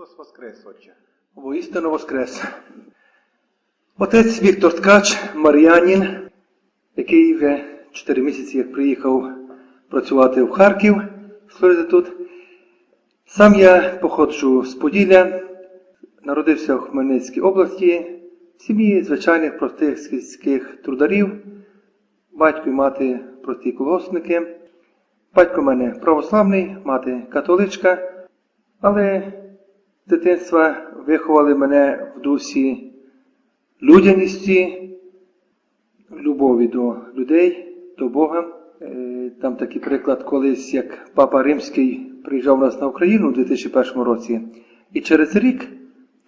Христос Воскрес, Отче. Воістину Воскрес. Отець Віктор Ткач, Мар'янін, який вже 4 місяці як приїхав працювати в Харків, служити тут. Сам я походжу з Поділля, народився в Хмельницькій області, в сім'ї звичайних простих сільських трударів, батько і мати прості колгоспники. Батько в мене православний, мати католичка, але дитинства виховали мене в дусі людяності, любові до людей, до Бога. Е, Там такий приклад колись, як Папа Римський приїжджав у нас на Україну у 2001 році, і через рік,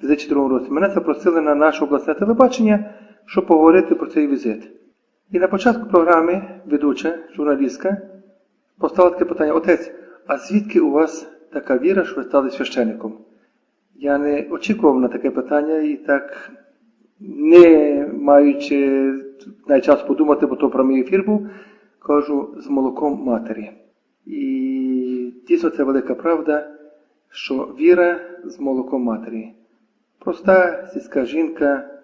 у 2002 році, мене запросили на наше обласне телебачення, щоб поговорити про цей візит. І на початку програми ведуча, журналістка, поставила таке питання: Отець, а звідки у вас така віра, що ви стали священником? Я не очікував на таке питання і так, не маючи навіть подумати, бо то про мій ефір був, кажу з молоком матері. І дійсно це велика правда, що віра з молоком матері. Проста сільська жінка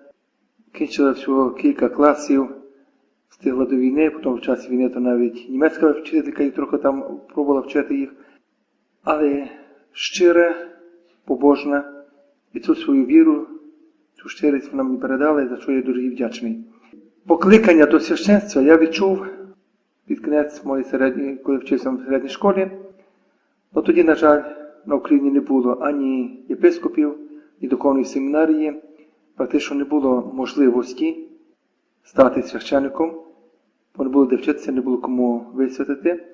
кінчила всього кілька класів, встигла до війни, потім в час війни то навіть німецька вчителька і трохи там пробувала вчити їх. Але щира, побожна, і цю свою віру, цю щирість вона мені передала, за що я дуже вдячний. Покликання до священства я відчув під кінець моєї середньої, коли вчився в середній школі. Ну тоді, на жаль, на Україні не було ані єпископів, ні духовної семінарії, практично не було можливості стати священником, бо не було де вчитися, не було кому висвятити.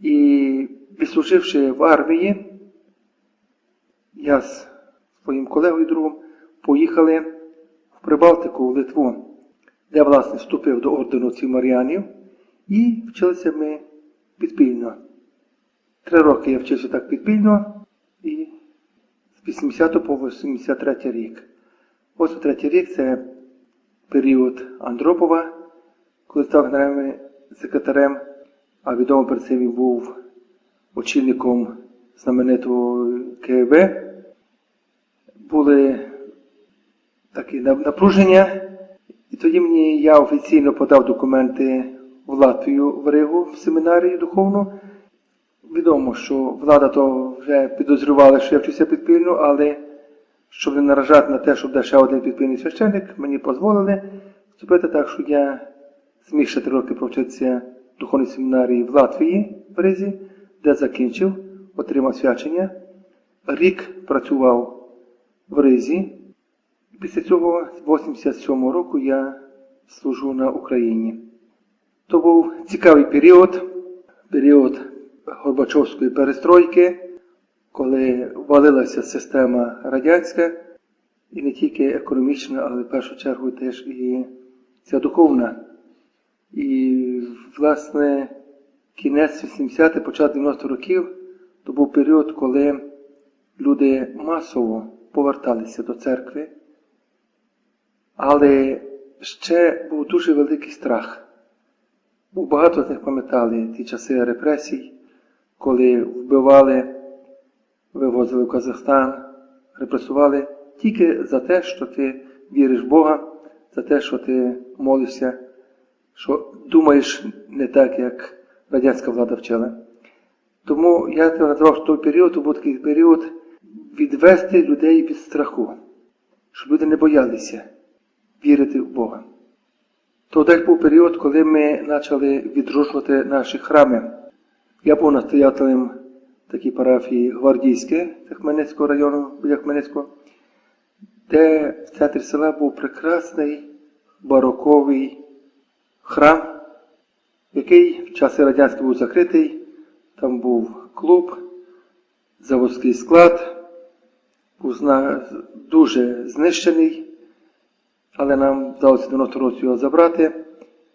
І відслуживши в армії, я з своїм колегою другом поїхали в Прибалтику, в Литву, де, власне, вступив до ордену цих Маріанів, і вчилися ми підпільно. Три роки я вчився так підпільно, і з 80 по 83 рік. 83 рік це період Андропова, коли став генеральним секретарем, а відомо перед цим він був очільником знаменитого КГБ. Були такі напруження, і тоді мені я офіційно подав документи в Латвію в Ригу в семінарію духовну. Відомо, що влада то вже підозрювала, що я вчуся підпільно, але щоб не наражати на те, щоб де ще один підпільний священник, мені дозволили вступити так, що я зміг ще три роки провчитися в духовній семінарії в Латвії в Ризі, де закінчив, отримав свячення. Рік працював в Ризі. Після цього, з 87 року, я служу на Україні. То був цікавий період, період Горбачовської перестройки, коли валилася система радянська, і не тільки економічна, але в першу чергу теж і ця духовна. І, власне, кінець 80-х, початок 90-х років, то був період, коли люди масово поверталися до церкви, але ще був дуже великий страх. Бо багато з них пам'ятали ті часи репресій, коли вбивали, вивозили в Казахстан, репресували тільки за те, що ти віриш в Бога, за те, що ти молишся, що думаєш не так, як радянська влада вчила. Тому я це назвав, що той період, був такий період відвести людей від страху, щоб люди не боялися вірити в Бога. То так був період, коли ми почали відроджувати наші храми. Я був настоятелем такій парафії Гвардійське Хмельницького району Хмельницького, де в центрі села був прекрасний бароковий храм, який в часи радянських був закритий. Там був клуб, заводський склад, був дуже знищений, але нам вдалося 90 років його забрати,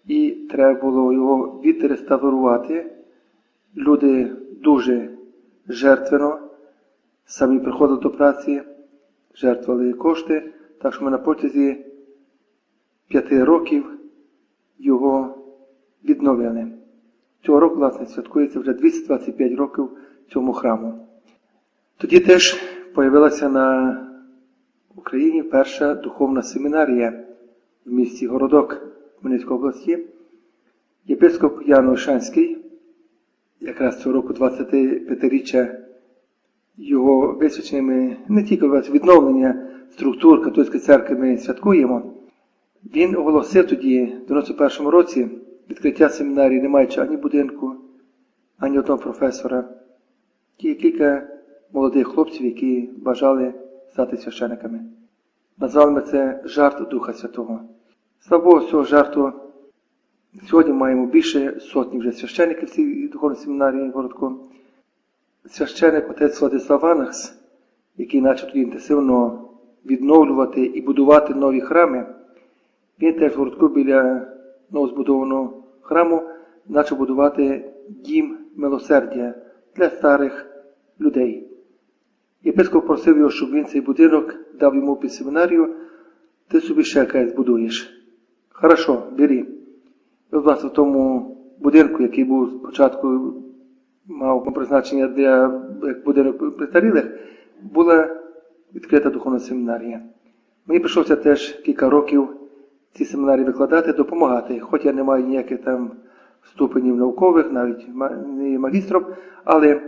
і треба було його відреставрувати. Люди дуже жертвено самі приходили до праці, жертвували кошти, так що ми на протязі п'яти років його відновили. Цього року, власне, святкується вже 225 років цьому храму. Тоді теж появилася на Україні перша духовна семінарія в місті Городок Хмельницької області. Єпископ Ян Ольшанський, якраз цього року 25-річчя його висвяченими не тільки відновлення структур католицької церкви ми святкуємо. Він оголосив тоді, в 91-му році, відкриття семінарії, не маючи ані будинку, ані одного професора. Ті кілька молодих хлопців, які бажали стати священиками. Назвали ми це жарт Духа Святого. Слава Богу, цього жарту сьогодні маємо більше сотні вже священиків цій духовній семінарії городку. Священик отець Владислав Анакс, який почав тоді інтенсивно відновлювати і будувати нові храми, він теж в городку біля новозбудованого храму почав будувати дім милосердя для старих людей. Єпископ просив його, щоб він цей будинок дав йому під семінарію, ти собі ще якась збудуєш. Хорошо, бери. От, власне, в тому будинку, який був спочатку мав призначення для як будинок престарілих, була відкрита духовна семінарія. Мені прийшлося теж кілька років ці семінарії викладати, допомагати. Хоч я не маю ніяких там ступенів наукових, навіть не магістром, але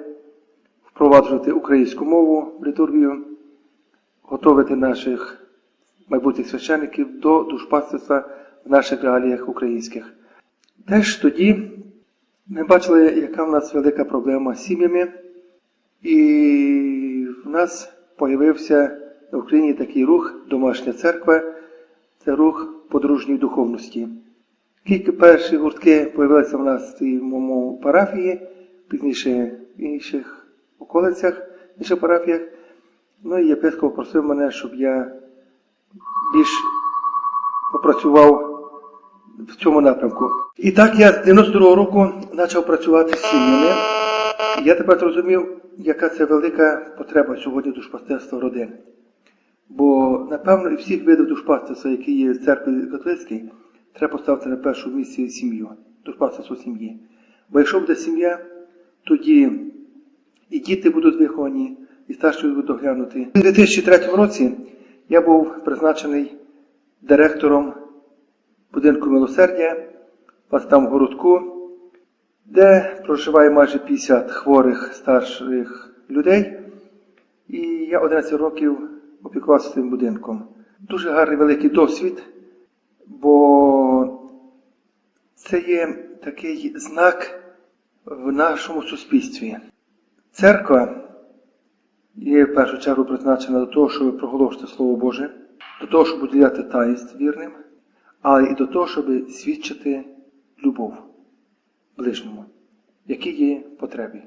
впроваджувати українську мову в літургію, готувати наших майбутніх священиків до душпастерства в наших реаліях українських. Теж тоді ми бачили, яка в нас велика проблема з сім'ями, і в нас з'явився на Україні такий рух Домашня церква, це рух подружньої духовності. Кілька перші гуртки з'явилися в нас в моєму парафії, пізніше в інших околицях, в інших парафіях. Ну і єпископ просив мене, щоб я більш попрацював в цьому напрямку. І так я з 92-го року почав працювати з сім'ями. Я тепер зрозумів, яка це велика потреба сьогодні душпастерства родин. Бо, напевно, і всіх видів душпастерства, які є в церкві католицькій, треба поставити на першу місці сім'ю, душпастерство сім'ї. Бо якщо буде сім'я, тоді і діти будуть виховані, і старші будуть доглянуті. У 2003 році я був призначений директором будинку милосердя, там в городку, де проживає майже 50 хворих старших людей. І я 11 років опікувався цим будинком. Дуже гарний великий досвід, бо це є такий знак в нашому суспільстві. Церква є в першу чергу призначена до того, щоб проголошувати Слово Боже, до того, щоб уділяти таїнств вірним, але і до того, щоб свідчити любов ближньому, які є потреби.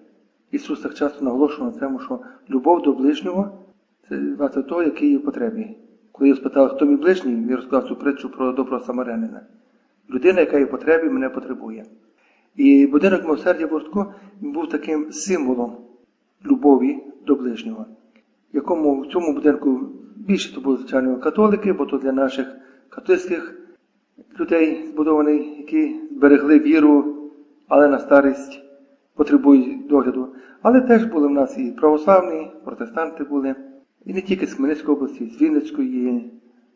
Ісус так часто наголошував на цьому, що любов до ближнього це того, який є в потребі. Коли його спитали, хто мій ближній, він розказав цю притчу про доброго самарянина. Людина, яка є в потребі, мене потребує. І будинок милосердя він був таким символом любові до ближнього, якому в цьому будинку більше то були, звичайно, католики, бо то для наших католицьких людей збудований, які зберегли віру, але на старість потребують догляду. Але теж були в нас і православні, протестанти були, і не тільки з Хмельницької області, з Вінницької,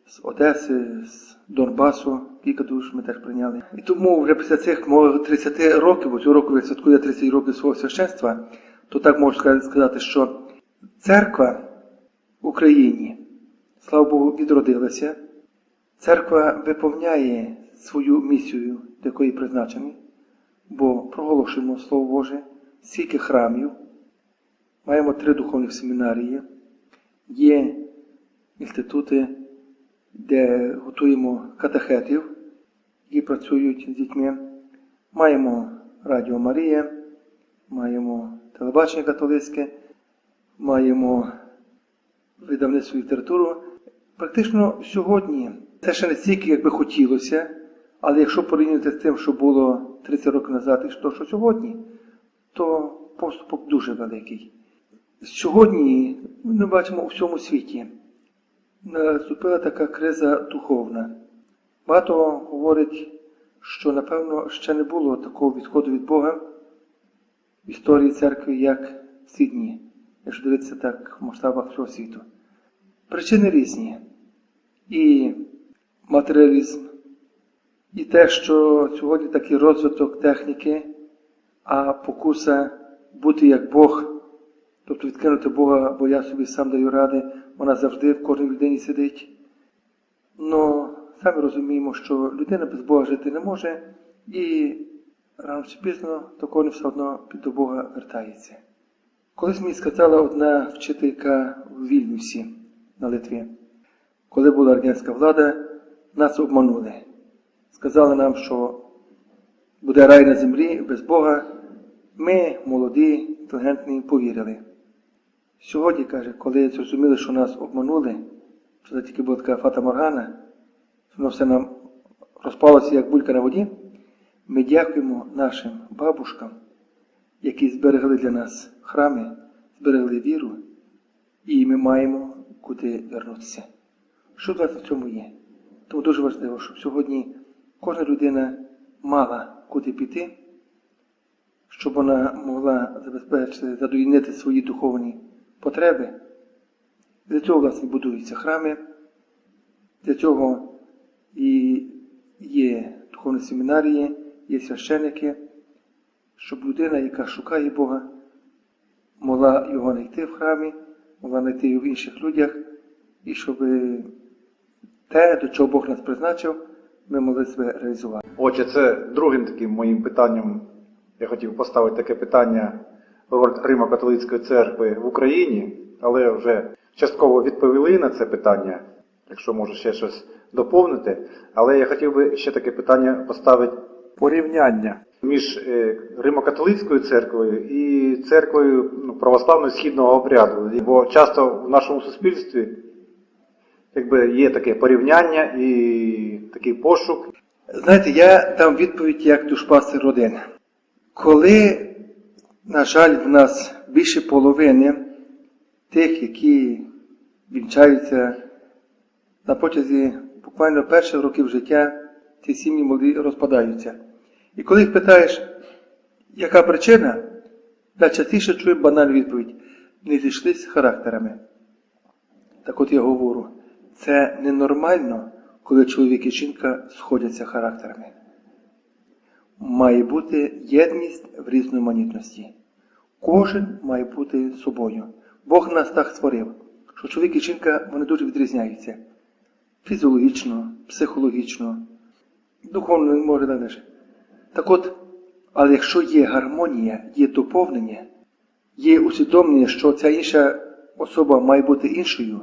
з Одеси, з Донбасу, кілька душ ми теж прийняли. І тому вже після цих мого 30 років, бо цього року я святкую 30 років свого священства, то так можу сказати, що церква в Україні, слава Богу, відродилася. Церква виповняє свою місію, до якої призначені, бо проголошуємо Слово Боже, стільки храмів, маємо три духовних семінарії, є інститути, де готуємо катехетів, які працюють з дітьми. Маємо Радіо Марія, маємо телебачення католицьке, маємо видавництво літературу. Практично сьогодні це ще не стільки, як би хотілося, але якщо порівняти з тим, що було 30 років назад і що, що сьогодні, то поступок дуже великий. Сьогодні ми бачимо у всьому світі наступила така криза духовна. Багато говорить, що напевно ще не було такого відходу від Бога в історії церкви, як в ці дні. якщо дивитися так в масштабах всього світу. Причини різні. І матеріалізм, і те, що сьогодні такий розвиток техніки, а покуса бути як Бог, тобто відкинути Бога, бо я собі сам даю ради, вона завжди в кожній людині сидить. Ну, самі розуміємо, що людина без Бога жити не може, і рано чи пізно то кожен все одно під до Бога вертається. Колись мені сказала одна вчителька в Вільнюсі на Литві, коли була радянська влада, нас обманули. Сказали нам, що буде рай на землі без Бога. Ми, молоді, інтелігентні, повірили. Сьогодні, каже, коли зрозуміли, що нас обманули, що це тільки була така фата Моргана, воно все нам розпалося як булька на воді, ми дякуємо нашим бабушкам, які зберегли для нас храми, зберегли віру, і ми маємо куди вернутися. Що в нас в цьому є? Тому дуже важливо, щоб сьогодні кожна людина мала куди піти, щоб вона могла забезпечити, задовільнити свої духовні потреби. Для цього, власне, будуються храми, для цього і є духовні семінарії, є священики, щоб людина, яка шукає Бога, могла його знайти в храмі, могла знайти його в інших людях, і щоб те, до чого Бог нас призначив, ми могли себе реалізувати. Отже, це другим таким моїм питанням. Я хотів поставити таке питання Римо-католицької церкви в Україні, але вже частково відповіли на це питання, якщо може ще щось доповнити. Але я хотів би ще таке питання поставити порівняння між е, Римо-католицькою церквою і церквою ну, православної східного обряду. Бо часто в нашому суспільстві якби є таке порівняння і такий пошук. Знаєте, я дам відповідь як душпастер родин. Коли, на жаль, в нас більше половини тих, які вінчаються на протязі буквально перших років життя, ці сім'ї молоді розпадаються. І коли їх питаєш, яка причина, найчастіше чуємо банальну відповідь не зійшлись характерами. Так от я говорю, це ненормально, коли чоловік і жінка сходяться характерами. Має бути єдність в різноманітності. Кожен має бути собою. Бог нас так створив, що чоловік і жінка вони дуже відрізняються. Фізіологічно, психологічно, духовно не може далі. Так от, але якщо є гармонія, є доповнення, є усвідомлення, що ця інша особа має бути іншою,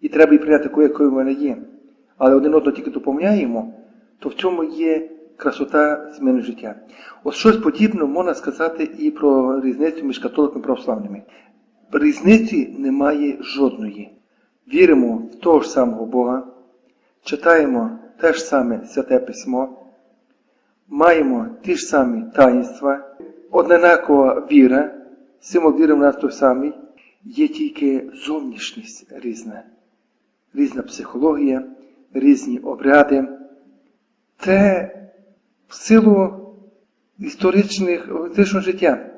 і треба її прийняти такою, якою вона є, але один одного тільки доповняємо, то в цьому є красота зміни життя. Ось щось подібне можна сказати і про різницю між католиками і православними. Різниці немає жодної. Віримо в того ж самого Бога, читаємо те ж саме Святе Письмо, маємо ті ж самі таїнства, однакова віра, символ віри в нас той самий, є тільки зовнішність різна, різна психологія, різні обряди. Це в силу історичних історичного життя.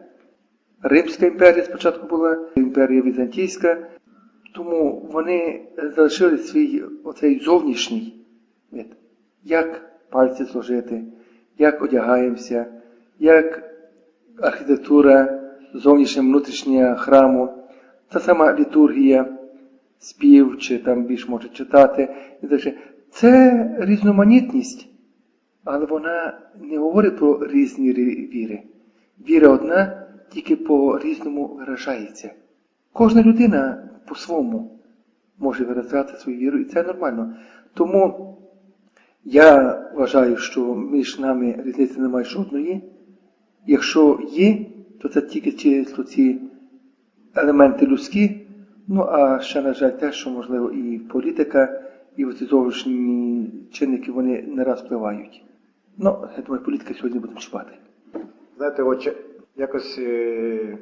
Римська імперія спочатку була, імперія Візантійська, тому вони залишили свій оцей зовнішній вид. Як пальці служити, як одягаємося, як архітектура, зовнішня внутрішня храму, та сама літургія, спів, чи там більш може читати. Це різноманітність, але вона не говорить про різні віри. Віра одна тільки по-різному виражається. Кожна людина по-своєму може виражати свою віру, і це нормально. Тому я вважаю, що між нами різниці немає жодної. Якщо є, то це тільки чисто ці елементи людські, ну а ще, на жаль, те, що можливо і політика, і оці зовнішні чинники вони не раз впливають. Ну, я думаю, політика сьогодні будемо чіпати. Знаєте, отче, якось е,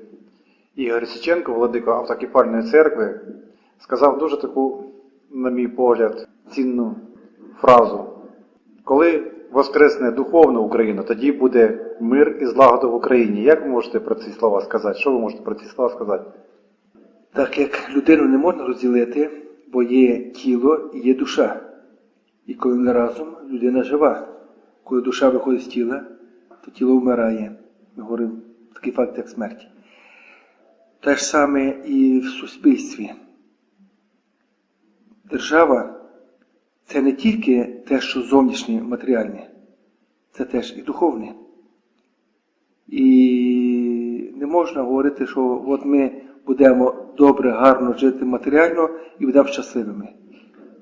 Ігор Січенко, владика автокефальної церкви, сказав дуже таку, на мій погляд, цінну фразу. Коли воскресне духовна Україна, тоді буде мир і злагода в Україні. Як ви можете про ці слова сказати? Що ви можете про ці слова сказати? Так як людину не можна розділити, бо є тіло і є душа. І коли вони разом, людина жива. Коли душа виходить з тіла, то тіло вмирає. Ми говоримо такий факт, як смерть. Те ж саме і в суспільстві. Держава це не тільки те, що зовнішнє матеріальне, це теж і духовне. І не можна говорити, що от ми будемо добре, гарно жити матеріально і будемо щасливими.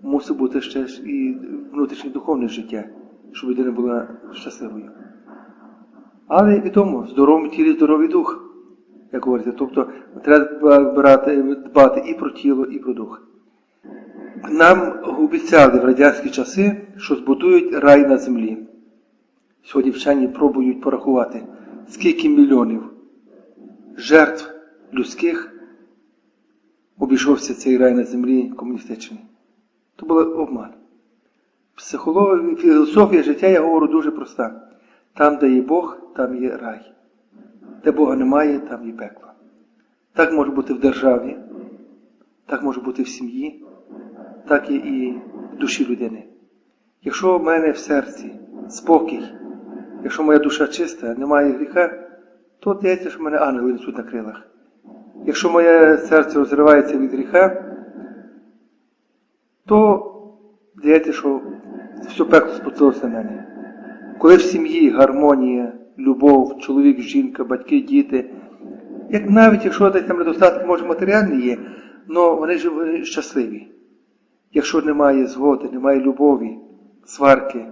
Мусить бути ще і внутрішнє духовне життя, щоб людина була щасливою. Але відомо, в здоровому тілі здоровий дух, як говориться. Тобто треба брати, дбати і про тіло, і про дух. Нам обіцяли в радянські часи, що збудують рай на землі. Сьогодні вчені пробують порахувати, скільки мільйонів жертв людських обійшовся цей рай на землі комуністичний. То був обман. Психологія, філософія життя, я говорю, дуже проста. Там, де є Бог, там є рай. Де Бога немає, там є пекло. Так може бути в державі, так може бути в сім'ї, так і, і в душі людини. Якщо в мене в серці спокій, якщо моя душа чиста, немає гріха, то здається, що в мене ангели несуть на крилах. Якщо моє серце розривається від гріха, то здається, що все пекло спустилося мене. Коли в сім'ї гармонія, любов, чоловік, жінка, батьки, діти, як навіть якщо десь там недостатки, може, матеріальні є, але вони ж щасливі. Якщо немає згоди, немає любові, сварки,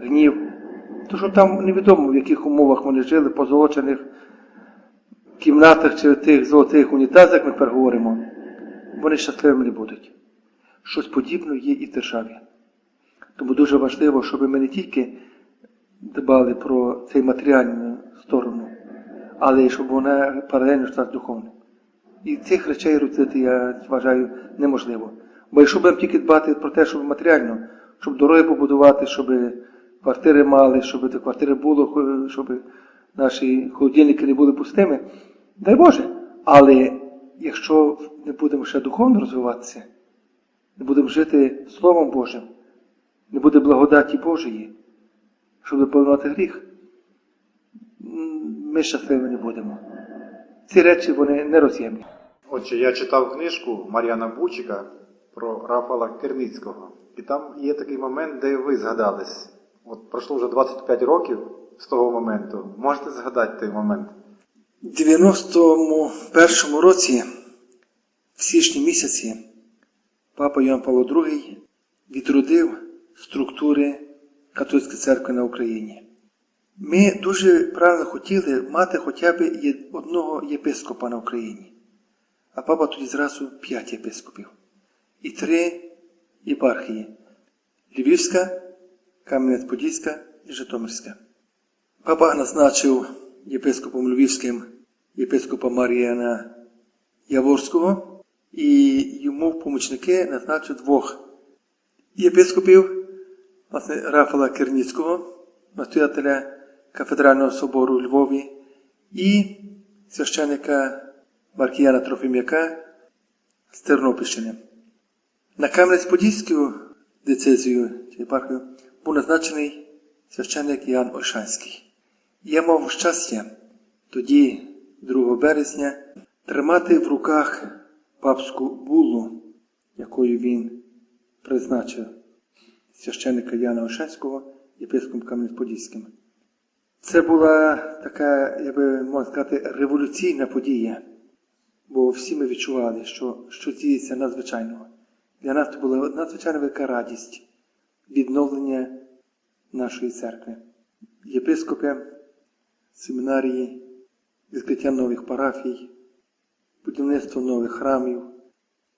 гнів, то що там невідомо, в яких умовах вони жили, позолочених кімнатах чи в тих золотих унітазах, ми тепер говоримо, вони щасливими не будуть. Щось подібне є і в державі. Тому дуже важливо, щоб ми не тільки дбали про цей матеріальну сторону, але й щоб вона паралельно йшла з духовним. І цих речей розділити, я вважаю, неможливо. Бо якщо будемо тільки дбати про те, щоб матеріально, щоб дороги побудувати, щоб квартири мали, щоб ті квартири було, щоб наші холодильники не були пустими, дай Боже. Але якщо не будемо ще духовно розвиватися, не будемо жити Словом Божим, не буде благодаті Божої, щоб виповнювати гріх, ми щасливими не будемо. Ці речі вони нероз'ємні. Отже, я читав книжку Мар'яна Бучика про Рафала Керницького. І там є такий момент, де ви згадались. От пройшло вже 25 років з того моменту. Можете згадати той момент? У 91 році, в січні місяці, папа Йоанн Павло II відродив структури католицької церкви на Україні. Ми дуже правильно хотіли мати хоча б одного єпископа на Україні. А папа тоді зразу п'ять єпископів і три єпархії Львівська, Кам'янець-Подільська і Житомирська. Папа назначив єпископом Львівським єпископа Маріяна Яворського і йому помічники назначив двох єпископів, власне, Рафала Керніцького, настоятеля кафедрального собору у Львові, і священика Маркіяна Трофім'яка з Тернопільщини. На Кам'янець-Подільську децезію чи єпархію був назначений священник Ян Ольшанський. Я мав щастя тоді, 2 березня, тримати в руках папську булу, якою він призначив священника Яна Ошенського єпископом Кам'янець-Подільським. Це була така, я би можна сказати, революційна подія, бо всі ми відчували, що, що діється надзвичайного. Для нас це була надзвичайно велика радість відновлення нашої церкви. Єпископи, семінарії, відкриття нових парафій, будівництво нових храмів,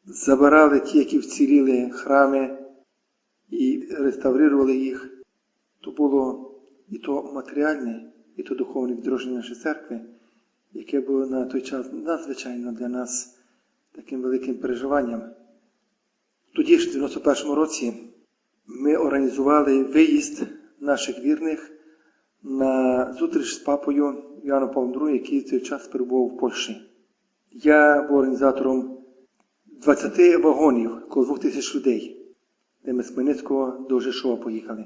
забирали ті, які вціліли храми і реставрували їх. То було і то матеріальне, і то духовне відродження нашої церкви, яке було на той час надзвичайно для нас таким великим переживанням. Тоді ж, в 91-му році, ми організували виїзд наших вірних на зустріч з папою Іоанном Павлом II, який в цей час перебував в Польщі. Я був організатором 20 вагонів, коло 2 тисяч людей, де ми з Хмельницького до Жешова поїхали.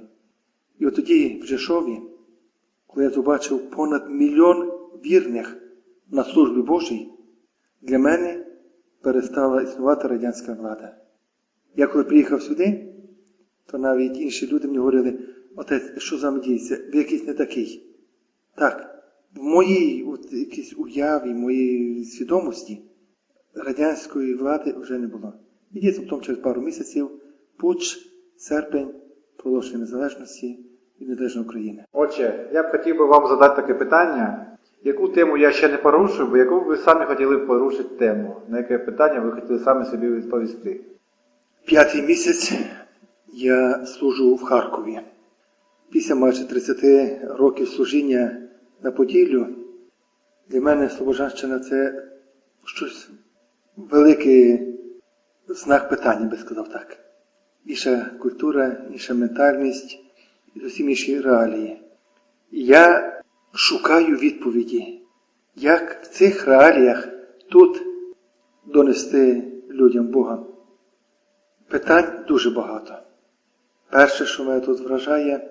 І от тоді в Жешові, коли я побачив понад мільйон вірних на службі Божій, для мене перестала існувати радянська влада. Я коли приїхав сюди, то навіть інші люди мені говорили, отець, що з вами діється? Ви якийсь не такий. Так, в моїй от, якійсь уяві, моїй свідомості радянської влади вже не було. І дійсно потім через пару місяців пуч, серпень, проголошення незалежності і незалежної України. Отже, я б хотів би вам задати таке питання. Яку тему я ще не порушив, бо яку ви самі хотіли б порушити тему? На яке питання ви хотіли самі собі відповісти? П'ятий місяць я служу в Харкові. Після майже 30 років служіння на Поділлю для мене Слобожанщина це щось великий знак питання, би сказав так. Інша культура, інша ментальність і зовсім інші реалії. Я шукаю відповіді, як в цих реаліях тут донести людям Бога. Питань дуже багато. Перше, що мене тут вражає,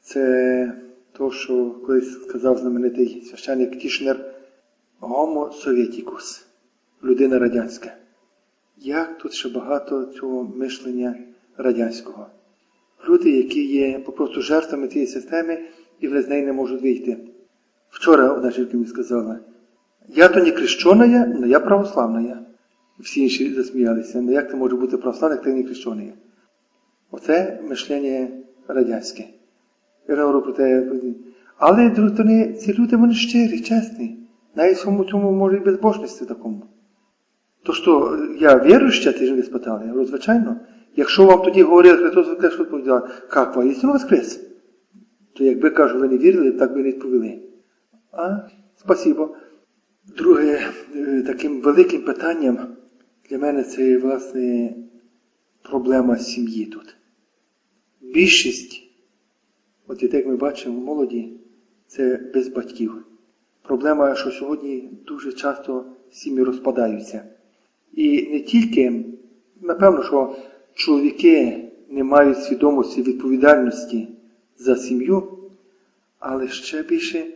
це то, що колись сказав знаменитий священник Тішнер Homo Sovieticus, людина радянська. Як тут ще багато цього мишлення радянського? Люди, які є попросту жертвами цієї системи і вони з неї не можуть вийти. Вчора одна жінка мені сказала, я то не крещена, але я православна. Всі інші засміялися. Ну як ти може бути православним, як ти не крещений? Оце мишлення радянське. Я говорю про те. Але з другої сторони, ці люди вони щирі, чесні. Навіть цьому цьому може і безбожності такому. То що, я віруюча, ти ж не спитали? Я говорю, звичайно. Якщо вам тоді говорили, Христос Воскрес, відповідали, як ви, істинно Воскрес? То якби кажу, ви не вірили, так би не відповіли. А, спасибо. Друге, е, таким великим питанням для мене це, власне, проблема сім'ї тут. Більшість, от як ми бачимо, молоді, це без батьків. Проблема, що сьогодні дуже часто сім'ї розпадаються. І не тільки, напевно, що чоловіки не мають свідомості відповідальності за сім'ю, але ще більше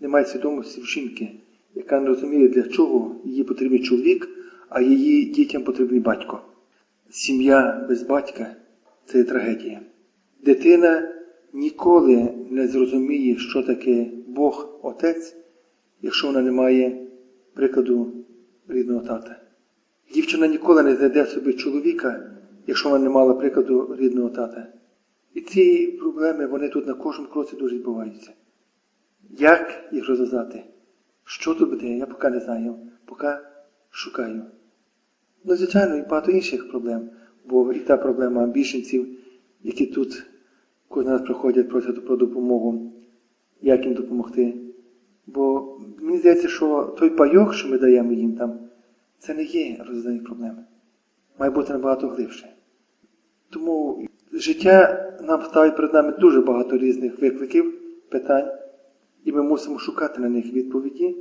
не мають свідомості в жінки, яка не розуміє, для чого їй потрібен чоловік, а її дітям потрібний батько. Сім'я без батька це трагедія. Дитина ніколи не зрозуміє, що таке Бог Отець, якщо вона не має прикладу рідного тата. Дівчина ніколи не знайде собі чоловіка, якщо вона не мала прикладу рідного тата. І ці проблеми вони тут на кожному кроці дуже відбуваються. Як їх розв'язати? Що тут буде, я поки не знаю, поки шукаю. Ну, звичайно, і багато інших проблем, бо і та проблема біженців, які тут кожен раз приходять, просять про допомогу, як їм допомогти. Бо мені здається, що той пайок, що ми даємо їм там, це не є розв'язання проблеми. Має бути набагато глибше. Тому життя нам ставить перед нами дуже багато різних викликів, питань, і ми мусимо шукати на них відповіді,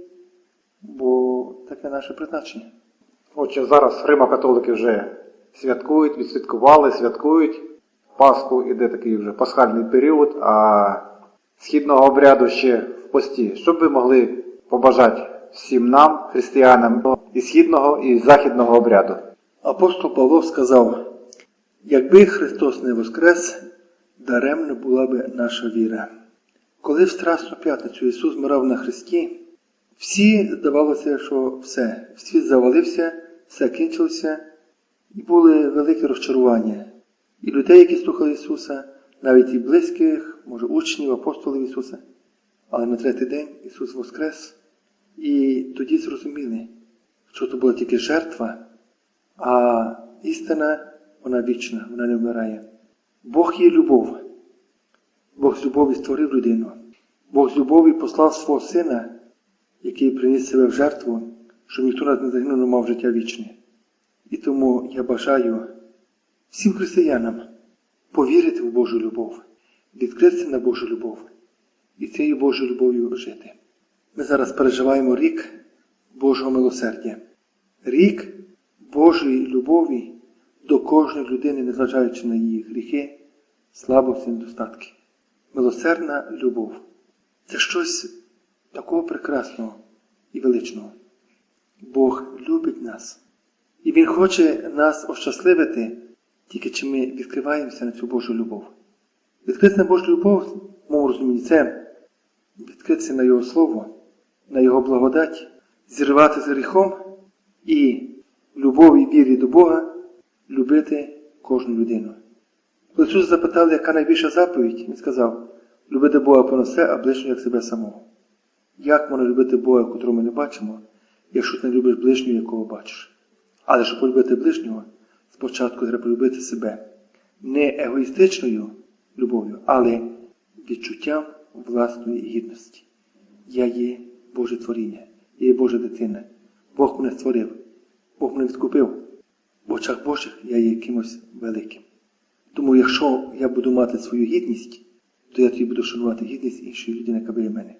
бо таке наше призначення. Отже, зараз Римо-католики вже святкують, відсвяткували, святкують. Пасху іде такий вже пасхальний період, а східного обряду ще в пості. Що ви могли побажати всім нам, християнам, і східного, і західного обряду? Апостол Павло сказав, якби Христос не воскрес, даремно була би наша віра. Коли в Страсну п'ятницю Ісус мирав на Христі, всі здавалося, що все, світ завалився, все кінчилося, і були великі розчарування. І людей, які слухали Ісуса, навіть і близьких, може, учнів, апостолів Ісуса. Але на третій день Ісус воскрес, і тоді зрозуміли, що це була тільки жертва, а істина, вона вічна, вона не вмирає. Бог є любов. Бог з любові створив людину. Бог з любові послав свого сина, який приніс себе в жертву, щоб ніхто нас не загинув, не мав життя вічне. І тому я бажаю всім християнам повірити в Божу любов, відкритися на Божу любов і цією Божою любов'ю жити. Ми зараз переживаємо рік Божого милосердя, рік Божої любові до кожної людини, незважаючи на її гріхи, слабості, недостатки. Милосердна любов це щось такого прекрасного і величного. Бог любить нас. І Він хоче нас ощасливити, тільки чи ми відкриваємося на цю Божу любов. Відкритися на Божу любов, в моєму розумінні, це відкритися на Його Слово, на Його благодать, зірвати з гріхом і любові і вірі до Бога любити кожну людину. Коли Ісус запитали, яка найбільша заповідь, Він сказав, любити Бога понад а ближнього як себе самого. Як можна любити Бога, котрого ми не бачимо, якщо ти не любиш ближнього, якого бачиш? Але щоб полюбити ближнього, спочатку треба полюбити себе не егоїстичною любов'ю, але відчуттям власної гідності. Я є Боже творіння, я є Божа дитина. Бог мене створив, Бог мене відкупив. В очах Божих я є кимось великим. Тому якщо я буду мати свою гідність, то я тоді буду шанувати гідність іншої людини, яка біля мене.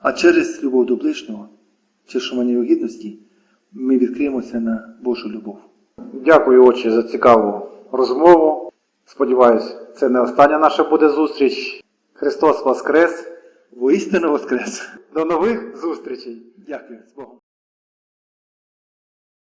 А через любов до ближнього, через шанування його гідності, ми відкриємося на Божу любов. Дякую, отче, за цікаву розмову. Сподіваюсь, це не остання наша буде зустріч. Христос Воскрес! Воістину воскрес! До нових зустрічей! Дякую з Богом.